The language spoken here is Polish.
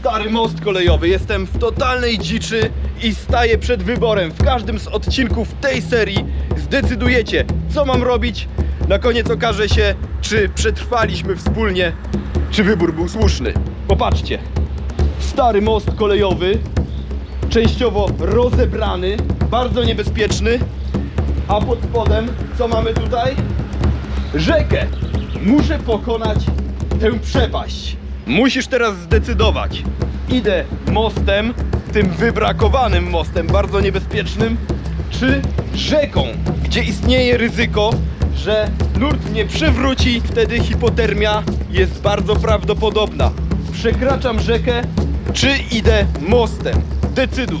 stary most kolejowy. Jestem w totalnej dziczy i staję przed wyborem. W każdym z odcinków tej serii zdecydujecie, co mam robić. Na koniec okaże się, czy przetrwaliśmy wspólnie, czy wybór był słuszny. Popatrzcie. Stary most kolejowy, częściowo rozebrany, bardzo niebezpieczny. A pod spodem, co mamy tutaj? Rzekę. Muszę pokonać tę przepaść. Musisz teraz zdecydować. Idę mostem, tym wybrakowanym mostem, bardzo niebezpiecznym, czy rzeką, gdzie istnieje ryzyko, że nurt mnie przewróci, wtedy hipotermia jest bardzo prawdopodobna. Przekraczam rzekę, czy idę mostem? Decyduj.